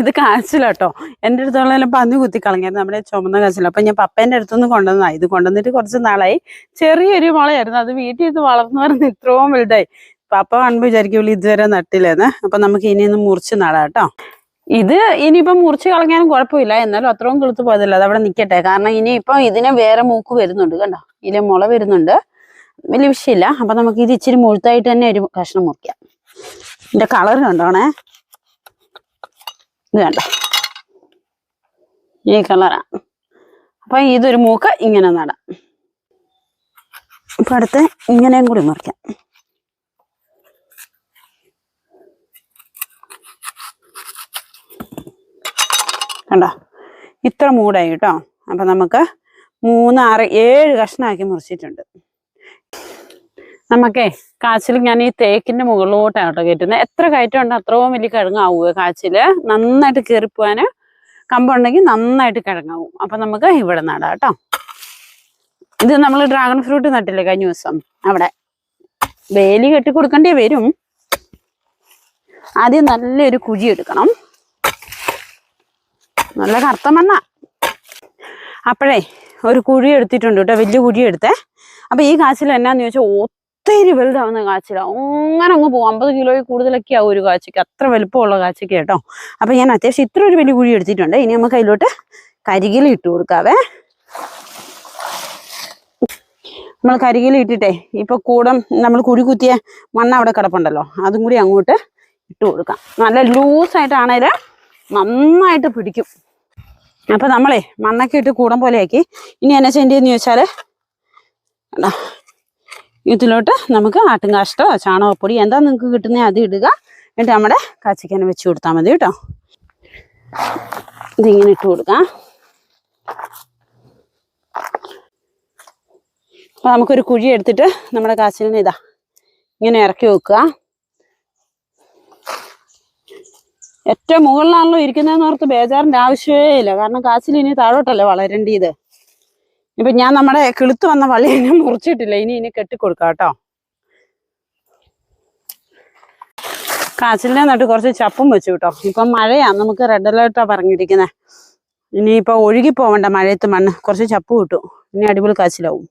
ഇത് കാച്ചിലോട്ടോ എന്റെ അടുത്തുള്ള പന്നി കുത്തി കളഞ്ഞായിരുന്നു നമ്മുടെ ചുമന്ന കാച്ചില. അപ്പൊ ഞാൻ പപ്പേന്റെ അടുത്തുനിന്ന് കൊണ്ടുവന്നതാണ് ഇത് കൊണ്ടുവന്നിട്ട് കുറച്ച് നാളായി. ചെറിയൊരു മുളയായിരുന്നു. അത് വീട്ടിൽ ഇത് വളർന്നു പറഞ്ഞ് ഇത്രയും വലുതായി. പപ്പ കാണുമ്പോൾ വിചാരിക്കുള്ളൂ ഇതുവരെ നട്ടില്ലെന്ന്. അപ്പൊ നമുക്ക് ഇനി ഒന്ന് മുറിച്ച് നടാം കേട്ടോ ഇത് ഇനിയിപ്പം മുറിച്ച് കളഞ്ഞാലും കുഴപ്പമില്ല. എന്നാലും അത്രയും കിളുത്ത് പോയതല്ല. അത് അവിടെ നിൽക്കട്ടെ കാരണം ഇനിയിപ്പം ഇതിന് വേറെ മൂക്ക് വരുന്നുണ്ട് കണ്ടോ? ഇതിലെ മുള വരുന്നുണ്ട്. വലിയ വിഷയമില്ല. അപ്പൊ നമുക്ക് ഇത് ഇച്ചിരി മുഴുത്തായിട്ട് തന്നെ ഒരു കഷ്ണം മുറിക്കാം. ഇതിന്റെ കളർ കണ്ടോണേ ഇത് കണ്ടോ. ഈ കളറാ. അപ്പൊ ഇതൊരു മൂക്ക ഇങ്ങനെ നടാം. അപ്പൊ അടുത്ത് ഇങ്ങനെയും കൂടി മുറിക്കാം. കണ്ടോ? ഇത്ര മൂടായി കേട്ടോ. അപ്പൊ നമുക്ക് മൂന്ന് ആറ് ഏഴ് കഷ്ണമാക്കി മുറിച്ചിട്ടുണ്ട്. നമുക്കേ കാച്ചിൽ ഞാൻ ഈ തേക്കിന്റെ മുകളിലോട്ടാണ് കേട്ടോ കയറ്റുന്നത് എത്ര കയറ്റം ഉണ്ട് അത്രയും വലിയ കിഴങ്ങാവുക കാച്ചിൽ. നന്നായിട്ട് കയറിപ്പോവാന് കമ്പുണ്ടെങ്കിൽ നന്നായിട്ട് കിഴങ്ങാവും. അപ്പൊ നമുക്ക് ഇവിടെ നടാം കേട്ടോ. ഇത് നമ്മൾ ഡ്രാഗൺ ഫ്രൂട്ട് നട്ടില്ലേ കഴിഞ്ഞ ദിവസം? അവിടെ. വേലി കെട്ടി കൊടുക്കേണ്ടി വരും. ആദ്യം നല്ലൊരു കുഴി എടുക്കണം. നല്ല കറുത്ത മണ്ണ. അപ്പോഴേ ഒരു കുഴി എടുത്തിട്ടുണ്ട് കേട്ടോ വലിയ കുഴി എടുത്തേ അപ്പൊ ഈ കാച്ചിൽ എന്നാന്ന് ചോദിച്ചാൽ ഒത്തിരി വലുതാവുന്ന കാച്ചില അങ്ങനെ അങ്ങ് പോകും. അമ്പത് കിലോയിൽ കൂടുതലൊക്കെ ആവും ഒരു കാച്ചിക്ക് അത്ര വലുപ്പമുള്ള കാച്ചിക്ക് കേട്ടോ. അപ്പൊ ഞാൻ അത്യാവശ്യം ഇത്ര ഒരു വലിയ കുഴി എടുത്തിട്ടുണ്ട്. ഇനി നമുക്ക് അതിലോട്ട് കരികില ഇട്ട് കൊടുക്കാവേ. നമ്മൾ കരികില ഇട്ടിട്ടേ ഇപ്പൊ കൂടം നമ്മൾ കുഴി കുത്തിയ മണ്ണ് അവിടെ കിടപ്പുണ്ടല്ലോ. അതും കൂടി അങ്ങോട്ട് ഇട്ട് കൊടുക്കാം. നല്ല ലൂസായിട്ടാണേൽ നന്നായിട്ട് പിടിക്കും. അപ്പൊ നമ്മളെ മണ്ണൊക്കെ ഇട്ട് കൂടം പോലെയാക്കി ഇനി എന്നാ ചെയ്യേണ്ടതെന്ന് ചോദിച്ചാൽ കണ്ടോ ഇതിലോട്ട് നമുക്ക് ആട്ടുംകാഷ്ടോ ചാണകപ്പൊടി എന്താ നിങ്ങൾക്ക് കിട്ടുന്നത് അത് ഇടുക. എന്നിട്ട് നമ്മുടെ കാച്ചിക്കനെ വെച്ച് കൊടുത്താൽ മതി കേട്ടോ. ഇതിങ്ങനെ ഇട്ട് കൊടുക്കാം. അപ്പം നമുക്കൊരു കുഴി എടുത്തിട്ട് നമ്മുടെ കാച്ചിലിന് ഇതാ ഇങ്ങനെ ഇറക്കി വെക്കുക. ഏറ്റവും മുകളിലാണല്ലോ ഇരിക്കുന്നതെന്ന് ഓർത്ത് ബേജാറിന്റെ ആവശ്യമേ ഇല്ല. കാരണം കാച്ചിൽ ഇനി താഴോട്ടല്ലേ വളരേണ്ടത് ഇപ്പൊ ഞാൻ നമ്മുടെ കിളുത്ത് വന്ന വള്ളിനെ മുറിച്ചിട്ടില്ല. ഇനി ഇനി കെട്ടിക്കൊടുക്കാം കേട്ടോ. കാച്ചിലിനെ നട്ട് കുറച്ച് ചപ്പും വെച്ചു കേട്ടോ. ഇപ്പം മഴയാ. നമുക്ക് റെഡ് അലേർട്ടാ പറഞ്ഞിരിക്കുന്നത് ഇനിയിപ്പോ ഒഴുകി പോവണ്ട മഴയത്ത് മണ്ണ്. കുറച്ച് ചപ്പ് കിട്ടും. ഇനി അടിപൊളി കാച്ചിലാവും.